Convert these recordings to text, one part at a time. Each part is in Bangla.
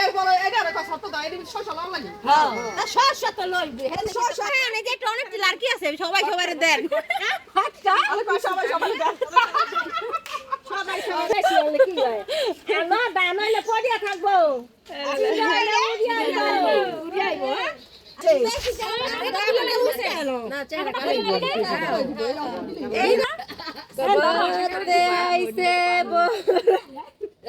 এরপরে এগারো কথা সত্য দাও এদিন শস্য লড় লাগে। হ্যাঁ। শস্য তো লইবে শস্য হ্যাঁ, হ্যাঁ যে একটা অনেক লাড়কি আছে সবাই সবাই দেন। আচ্ছা সবাই সবাই দেন। সবাই সবাই। কি হয়? না বানাইলে পড়িয়া থাকব। এই না?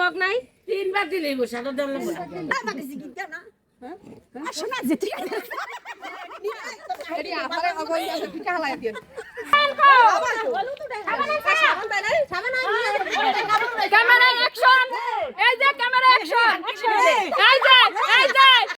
মগ নাই তিনবার দিলে বসে আরও দেওয়া হ্যাঁ? হ্যাঁ? হ্যাঁ? আসো না যে ঠিক আছে আবার অবৈধ পিঠা হালাই দিয়ে